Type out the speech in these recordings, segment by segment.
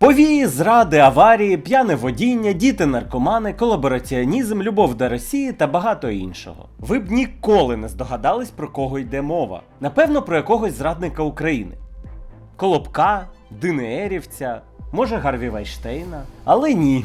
Повії, зради, аварії, п'яне водіння, діти наркомани, колабораціонізм, любов до Росії та багато іншого. Ви б ніколи не здогадались, про кого йде мова. Напевно, про якогось зрадника України. Колобка, Динеерівця, може Гарві Вайштейна. Але ні.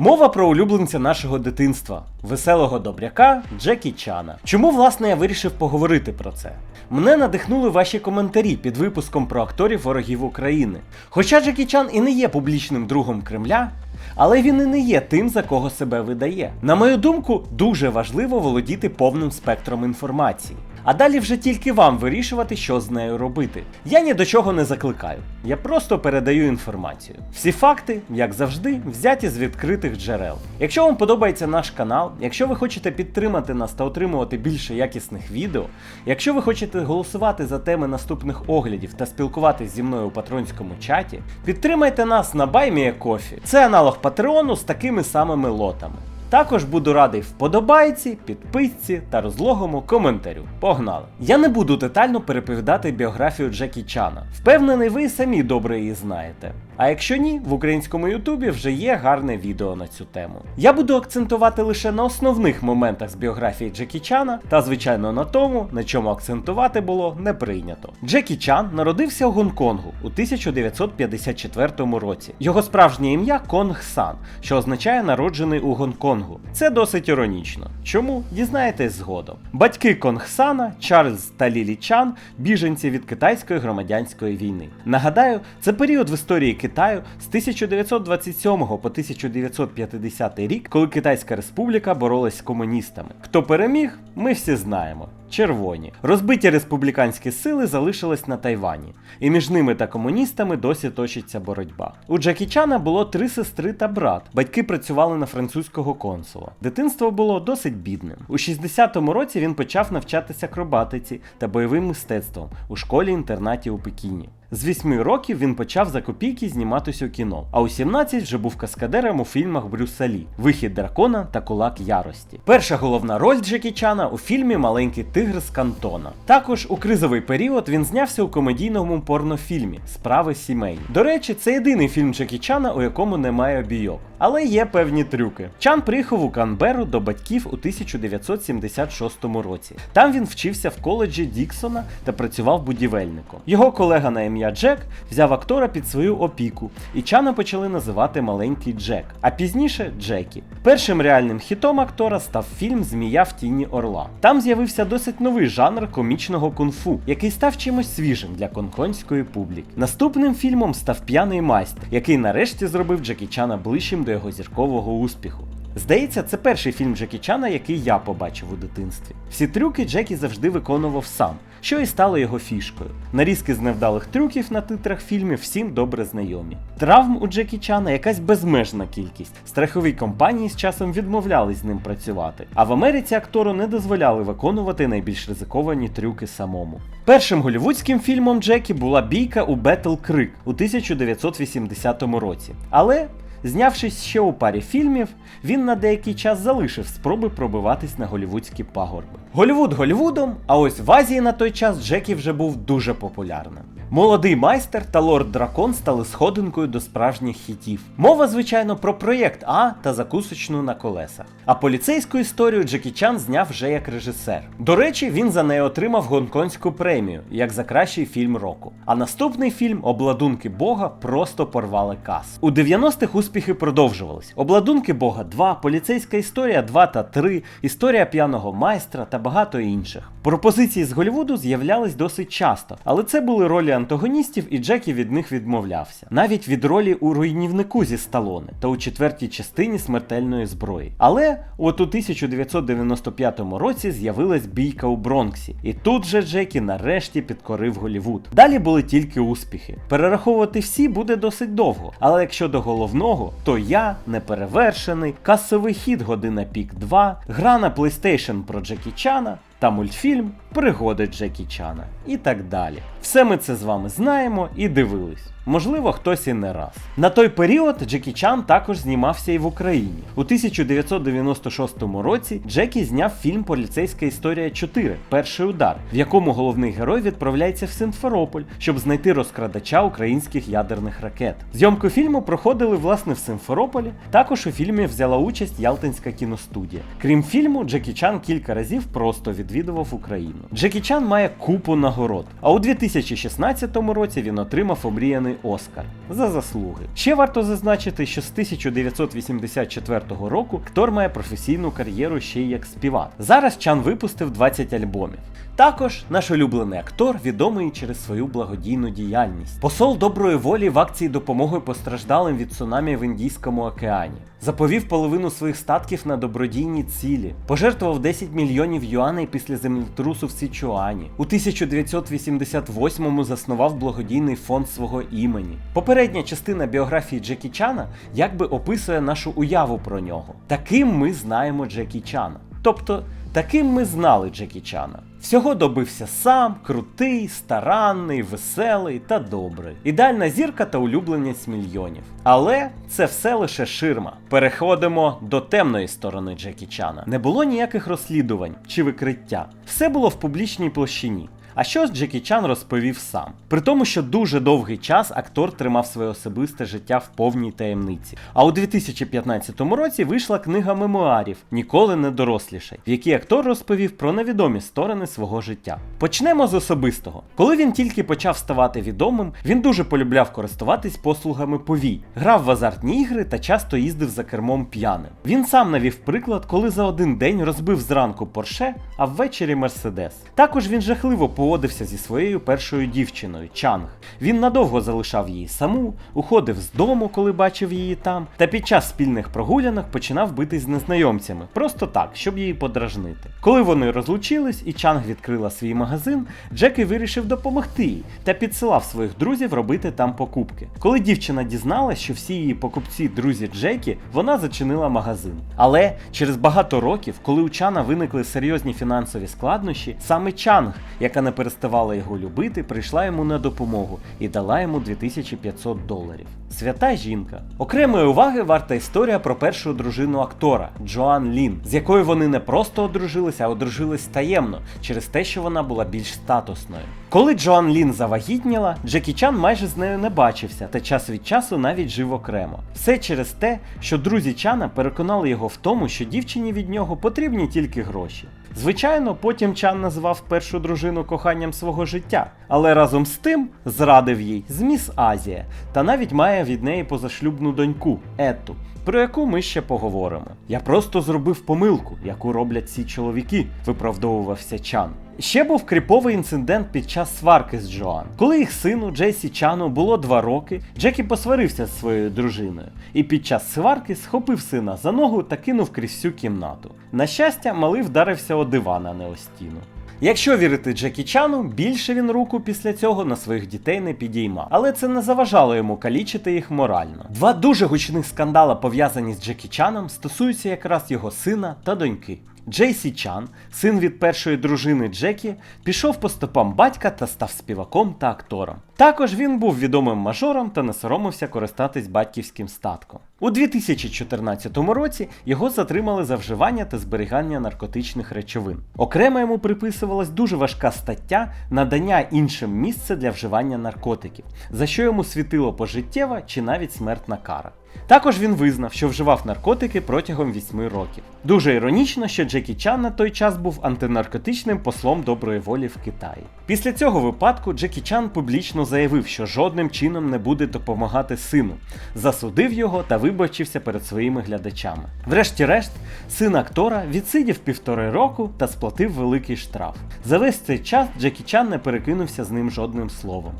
Мова про улюбленця нашого дитинства, веселого добряка Джекі Чана. Чому власне я вирішив поговорити про це? Мене надихнули ваші коментарі під випуском про акторів ворогів України. Хоча Джекі Чан і не є публічним другом Кремля, але він і не є тим, за кого себе видає. На мою думку, дуже важливо володіти повним спектром інформації. А далі вже тільки вам вирішувати, що з нею робити. Я ні до чого не закликаю, я просто передаю інформацію. Всі факти, як завжди, взяті з відкритих джерел. Якщо вам подобається наш канал, якщо ви хочете підтримати нас та отримувати більше якісних відео, якщо ви хочете голосувати за теми наступних оглядів та спілкуватись зі мною у патронському чаті, підтримайте нас на BuyMeACoffee. Це аналог Патреону з такими самими лотами. Також буду радий вподобайці, підписці та розлогому коментарю. Погнали! Я не буду детально переповідати біографію Джекі Чана. Впевнений, ви самі добре її знаєте. А якщо ні, в українському Ютубі вже є гарне відео на цю тему. Я буду акцентувати лише на основних моментах з біографії Джекі Чана та, звичайно, на тому, на чому акцентувати було не прийнято. Джекі Чан народився у Гонконгу у 1954 році. Його справжнє ім'я Конг Сан, що означає народжений у Гонконгу. Це досить іронічно. Чому? Дізнаєтесь згодом. Батьки Конгсана, Чарльз та Лілі Чан, біженці від китайської громадянської війни. Нагадаю, це період в історії Китаю з 1927 по 1950 рік, коли Китайська Республіка боролась з комуністами. Хто переміг, ми всі знаємо. Червоні. Розбиті республіканські сили залишились на Тайвані, і між ними та комуністами досі точиться боротьба. У Джекі Чана було три сестри та брат. Батьки працювали на французького консула. Дитинство було досить бідним. У 60-му році він почав навчатися акробатиці та бойовим мистецтвом у школі-інтернаті у Пекіні. З 8 років він почав за копійки зніматися у кіно, а у 17 вже був каскадером у фільмах Брюса Лі, Вихід дракона та Кулак Ярості. Перша головна роль Джекі Чана у фільмі Маленький тигр з Кантона. Також у кризовий період він знявся у комедійному порнофільмі Справи сімей. До речі, це єдиний фільм Джекі Чана, у якому немає бійок. Але є певні трюки. Чан приїхав у Канберу до батьків у 1976 році. Там він вчився в коледжі Діксона та працював будівельником. Його колега на ім'я Джек взяв актора під свою опіку, і Чана почали називати маленький Джек, а пізніше Джекі. Першим реальним хітом актора став фільм Змія в тіні Орла. Там з'явився досить новий жанр комічного кунг-фу, який став чимось свіжим для конконської публіки. Наступним фільмом став П'яний майстер, який нарешті зробив Джекі Чана ближчим до його зіркового успіху. Здається, це перший фільм Джекі Чана, який я побачив у дитинстві. Всі трюки Джекі завжди виконував сам, що і стало його фішкою. Нарізки з невдалих трюків на титрах фільмів всім добре знайомі. Травм у Джекі Чана якась безмежна кількість. Страхові компанії з часом відмовлялись з ним працювати, а в Америці актору не дозволяли виконувати найбільш ризиковані трюки самому. Першим голівудським фільмом Джекі була бійка у Бетл Крик у 1980 році. Але Знявшись ще у парі фільмів, він на деякий час залишив спроби пробиватись на голівудські пагорби. Голівуд Голівудом, а ось в Азії на той час Джекі вже був дуже популярним. Молодий майстер та лорд Дракон стали сходинкою до справжніх хітів. Мова, звичайно, про проєкт А та закусочну на колесах. А поліцейську історію Джекі Чан зняв вже як режисер. До речі, він за неї отримав гонконгську премію, як за кращий фільм року. А наступний фільм Обладунки Бога просто порвали кас. У 90-х успіхи продовжувались. Обладунки Бога 2, поліцейська історія 2 та 3, історія п'яного майстра та багато інших. Пропозиції з Голлівуду з'являлись досить часто, але це були ролі антагоністів, і Джекі від них відмовлявся. Навіть від ролі у руйнівнику зі Сталоне та у четвертій частині смертельної зброї. Але от у 1995 році з'явилась бійка у Бронксі, і тут же Джекі нарешті підкорив Голлівуд. Далі були тільки успіхи. Перераховувати всі буде досить довго, але якщо до головного, то я неперевершений, касовий хід година пік 2, гра на PlayStation про Джекі Чана та мультфільм пригоди Джекі Чана і так далі. Все ми це з вами знаємо і дивились. Можливо, хтось і не раз. На той період Джекі Чан також знімався і в Україні. У 1996 році Джекі зняв фільм Поліцейська історія 4 Перший удар, в якому головний герой відправляється в Симферополь, щоб знайти розкрадача українських ядерних ракет. Зйомку фільму проходили власне в Симферополі. Також у фільмі взяла участь Ялтинська кіностудія. Крім фільму, Джекі Чан кілька разів просто відвідував Україну. Джекі Чан має купу нагород. А у 2016 році він отримав омріяний Оскар за заслуги. Ще варто зазначити, що з 1984 року актор має професійну кар'єру ще й як співак. Зараз Чан випустив 20 альбомів. Також наш улюблений актор відомий через свою благодійну діяльність. Посол доброї волі в акції допомоги постраждалим від цунамі в Індійському океані. Заповів половину своїх статків на добродійні цілі, пожертвував 10 мільйонів юаней після землетрусу в Січуані. У 1988-му заснував благодійний фонд свого імені. Попередня частина біографії Джекі Чана якби описує нашу уяву про нього. Таким ми знаємо Джекі Чана. Тобто, таким ми знали Джекі Чана. Всього добився сам, крутий, старанний, веселий та добрий. Ідеальна зірка та улюбленець мільйонів. Але це все лише ширма. Переходимо до темної сторони Джекі Чана. Не було ніяких розслідувань чи викриття. Все було в публічній площині. А що Джекі Чан розповів сам? При тому, що дуже довгий час актор тримав своє особисте життя в повній таємниці. А у 2015 році вийшла книга мемуарів Ніколи не дорослішай, в якій актор розповів про невідомі сторони свого життя. Почнемо з особистого. Коли він тільки почав ставати відомим, він дуже полюбляв користуватись послугами повій, грав в азартні ігри та часто їздив за кермом п'яним. Він сам навів приклад, коли за один день розбив зранку Порше, а ввечері Мерседес. Також він жахливо поводився зі своєю першою дівчиною Чанг. Він надовго залишав її саму, уходив з дому, коли бачив її там, та під час спільних прогулянок починав битись з незнайомцями, просто так, щоб її подражнити. Коли вони розлучились і Чанг відкрила свій магазин, Джекі вирішив допомогти їй та підсилав своїх друзів робити там покупки. Коли дівчина дізналась, що всі її покупці друзі Джекі, вона зачинила магазин. Але через багато років, коли у Чана виникли серйозні фінансові складнощі, саме Чанг, яка не переставала його любити, прийшла йому на допомогу і дала йому 2500 доларів. Свята жінка. Окремої уваги варта історія про першу дружину актора Джоан Лін, з якою вони не просто одружилися, а одружились таємно через те, що вона була більш статусною. Коли Джоан Лін завагітніла, Джекі Чан майже з нею не бачився та час від часу навіть жив окремо. Все через те, що друзі Чана переконали його в тому, що дівчині від нього потрібні тільки гроші. Звичайно, потім Чан назвав першу дружину коханням свого життя, але разом з тим зрадив їй з Міс Азія та навіть має від неї позашлюбну доньку Ету, про яку ми ще поговоримо. Я просто зробив помилку, яку роблять ці чоловіки, виправдовувався Чан. Ще був кріповий інцидент під час сварки з Джоан. Коли їх сину Джейсі Чану було два роки, Джекі посварився з своєю дружиною і під час сварки схопив сина за ногу та кинув крізь всю кімнату. На щастя, малий вдарився о диван, а не о стіну. Якщо вірити Джекі Чану, більше він руку після цього на своїх дітей не підіймав, але це не заважало йому калічити їх морально. Два дуже гучних скандали, пов'язані з Джекі Чаном, стосуються якраз його сина та доньки. Джейсі Чан, син від першої дружини Джекі, пішов по стопам батька та став співаком та актором. Також він був відомим мажором та не соромився користатись батьківським статком. У 2014 році його затримали за вживання та зберігання наркотичних речовин. Окремо йому приписувалась дуже важка стаття надання іншим місця для вживання наркотиків, за що йому світило пожиттєва чи навіть смертна кара. Також він визнав, що вживав наркотики протягом 8 років. Дуже іронічно, що Джекі Чан на той час був антинаркотичним послом доброї волі в Китаї. Після цього випадку Джекі Чан публічно заявив, що жодним чином не буде допомагати сину, засудив його та вибачився перед своїми глядачами. Врешті-решт, син актора відсидів півтори року та сплатив великий штраф. За весь цей час Джекі Чан не перекинувся з ним жодним словом.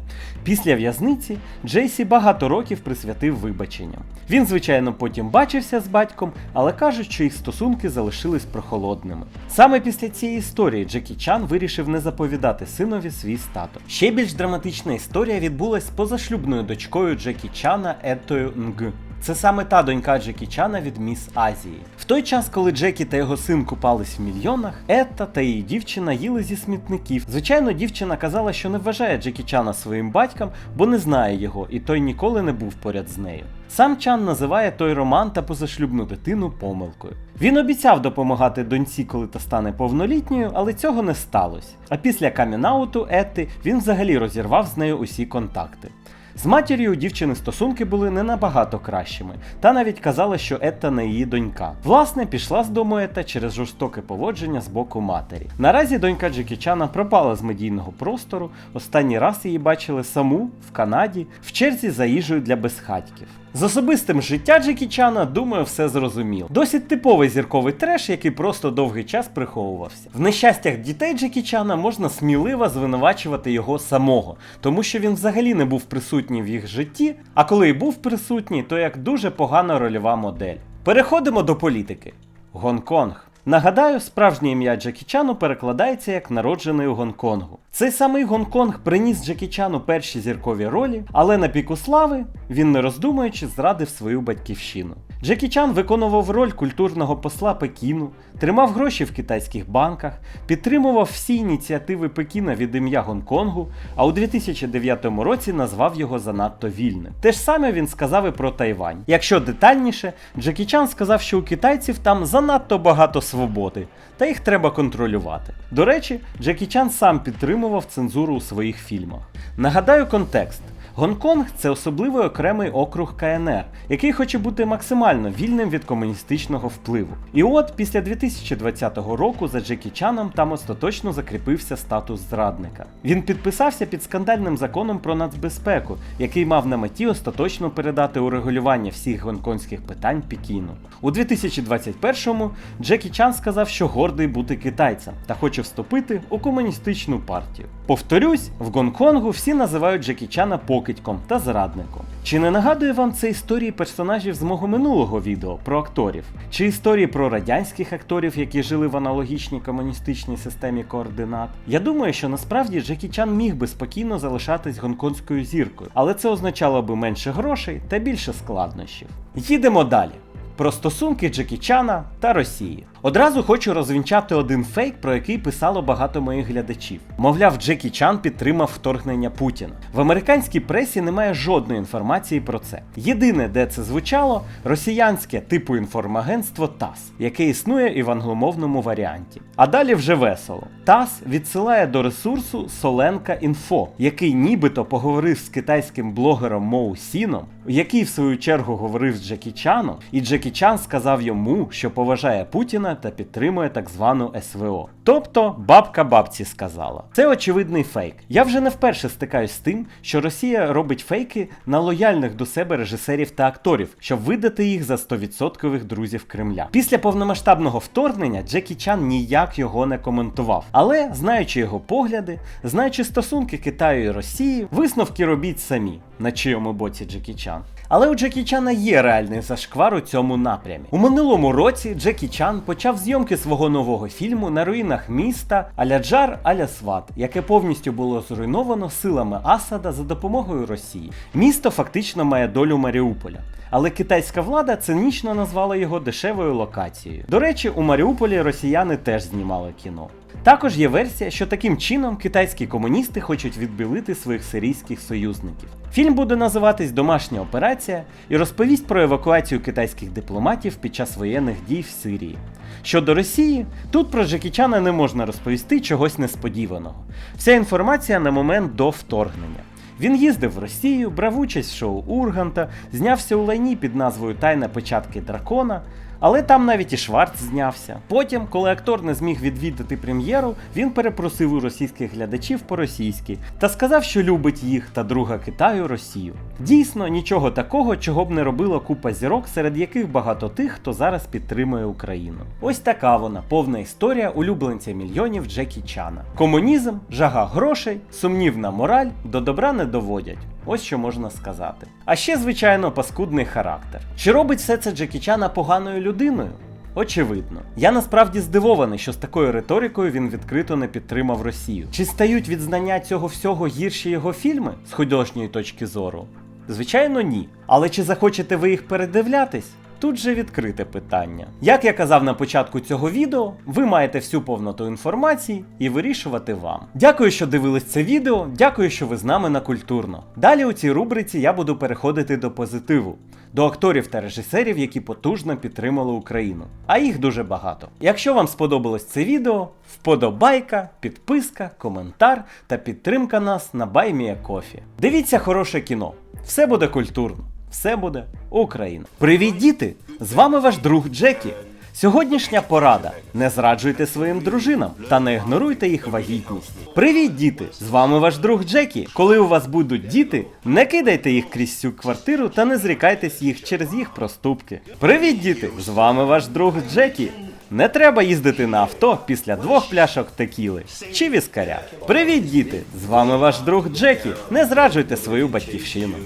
Після в'язниці Джейсі багато років присвятив вибаченням. Він, звичайно, потім бачився з батьком, але кажуть, що їх стосунки залишились прохолодними. Саме після цієї історії Джекі Чан вирішив не заповідати синові свій статок. Ще більш драматична історія відбулась з позашлюбною дочкою Джекі Чана Етою Нг. Це саме та донька Джекі Чана від Міс Азії. В той час, коли Джекі та його син купались в мільйонах, Етта та її дівчина їли зі смітників. Звичайно, дівчина казала, що не вважає Джекі Чана своїм батьком, бо не знає його, і той ніколи не був поряд з нею. Сам Чан називає той роман та позашлюбну дитину помилкою. Він обіцяв допомагати доньці, коли та стане повнолітньою, але цього не сталося. А після камінауту Етти він взагалі розірвав з нею усі контакти. З матір'ю дівчини стосунки були не набагато кращими, та навіть казала, що Етта не її донька. Власне, пішла з дому Етта через жорстоке поводження з боку матері. Наразі донька Джекі Чана пропала з медійного простору. Останній раз її бачили саму в Канаді в черзі за їжею для безхатьків. З особистим життя Джекі Чана, думаю, все зрозуміло. Досить типовий зірковий треш, який просто довгий час приховувався. В нещастях дітей Джекі Чана можна сміливо звинувачувати його самого, тому що він взагалі не був присутній в їх житті, а коли і був присутній, то як дуже погана рольова модель. Переходимо до політики. Гонконг. Нагадаю, справжнє ім'я Джекі Чану перекладається як народжений у Гонконгу. Цей самий Гонконг приніс Джекі Чану перші зіркові ролі, але на піку слави він, не роздумуючи, зрадив свою батьківщину. Джекі Чан виконував роль культурного посла Пекіну, тримав гроші в китайських банках, підтримував всі ініціативи Пекіна від ім'я Гонконгу, а у 2009 році назвав його занадто вільним. Те ж саме він сказав і про Тайвань. Якщо детальніше, Джекі Чан сказав, що у китайців там занадто багато свободи, та їх треба контролювати. До речі, Джекі Чан сам підтримував цензуру у своїх фільмах. Нагадаю контекст. Гонконг це особливий окремий округ КНР, який хоче бути максимально вільним від комуністичного впливу. І от після 2020 року за Джекі Чаном там остаточно закріпився статус зрадника. Він підписався під скандальним законом про нацбезпеку, який мав на меті остаточно передати урегулювання всіх гонконгських питань Пекіну. У 2021-му Джекі Чан сказав, що гордий бути китайцем та хоче вступити у комуністичну партію. Повторюсь, в Гонконгу всі називають Джекі Чана покидьком та зрадником. Чи не нагадує вам це історії персонажів з мого минулого відео про акторів? Чи історії про радянських акторів, які жили в аналогічній комуністичній системі координат? Я думаю, що насправді Джекі Чан міг би спокійно залишатись гонконгською зіркою, але це означало би менше грошей та більше складнощів. Їдемо далі. Про стосунки Джекі Чана та Росії. Одразу хочу розвінчати один фейк, про який писало багато моїх глядачів. Мовляв, Джекі Чан підтримав вторгнення Путіна. В американській пресі немає жодної інформації про це. Єдине, де це звучало, росіянське типу інформагентство ТАСС, яке існує і в англомовному варіанті. А далі вже весело. ТАСС відсилає до ресурсу Соленка Інфо, який нібито поговорив з китайським блогером Моу Сіном, який в свою чергу говорив з Джекі Чаном, і Джекі Чан сказав йому, що поважає Путіна та підтримує так звану СВО. Тобто бабка бабці сказала. Це очевидний фейк. Я вже не вперше стикаюсь з тим, що Росія робить фейки на лояльних до себе режисерів та акторів, щоб видати їх за 100% друзів Кремля. Після повномасштабного вторгнення Джекі Чан ніяк його не коментував. Але, знаючи його погляди, знаючи стосунки Китаю і Росії, висновки робіть самі, на чийому боці Джекі Чан. Але у Джекі Чана є реальний зашквар у цьому напрямі. У минулому році Джекі Чан почав зйомки свого нового фільму на руїнах міста Аляджар Аля Сват, яке повністю було зруйновано силами Асада за допомогою Росії. Місто фактично має долю Маріуполя. Але китайська влада цинічно назвала його дешевою локацією. До речі, у Маріуполі росіяни теж знімали кіно. Також є версія, що таким чином китайські комуністи хочуть відбілити своїх сирійських союзників. Фільм буде називатись Домашня операція і розповість про евакуацію китайських дипломатів під час воєнних дій в Сирії. Щодо Росії, тут про Джекі Чана не можна розповісти чогось несподіваного. Вся інформація на момент до вторгнення. Він їздив в Росію, брав участь в шоу Урганта, знявся у лайні під назвою Тайна печатки дракона. Але там навіть і Шварц знявся. Потім, коли актор не зміг відвідати прем'єру, він перепросив у російських глядачів по-російськи та сказав, що любить їх та друга Китаю Росію. Дійсно, нічого такого, чого б не робила купа зірок, серед яких багато тих, хто зараз підтримує Україну. Ось така вона повна історія улюбленця мільйонів Джекі Чана. Комунізм, жага грошей, сумнівна мораль до добра не доводять. Ось що можна сказати. А ще, звичайно, паскудний характер. Чи робить все це Джекі Чана поганою людиною? Очевидно. Я насправді здивований, що з такою риторикою він відкрито не підтримав Росію. Чи стають від знання цього всього гірші його фільми з художньої точки зору? Звичайно, ні. Але чи захочете ви їх передивлятись? Тут же відкрите питання. Як я казав на початку цього відео, ви маєте всю повноту інформації і вирішувати вам. Дякую, що дивились це відео. Дякую, що ви з нами на культурно. Далі у цій рубриці я буду переходити до позитиву, до акторів та режисерів, які потужно підтримали Україну. А їх дуже багато. Якщо вам сподобалось це відео, вподобайка, підписка, коментар та підтримка нас на BuyMeACoffee. Дивіться хороше кіно. Все буде культурно. Все буде Україна. Привіт, діти! З вами ваш друг Джекі. Сьогоднішня порада: не зраджуйте своїм дружинам та не ігноруйте їх вагітність. Привіт, діти! З вами ваш друг Джекі. Коли у вас будуть діти, не кидайте їх крізь цю квартиру та не зрікайтесь їх через їх проступки. Привіт, діти! З вами ваш друг Джекі. Не треба їздити на авто після двох пляшок текіли чи віскаря. Привіт, діти! З вами ваш друг Джекі. Не зраджуйте свою батьківщину.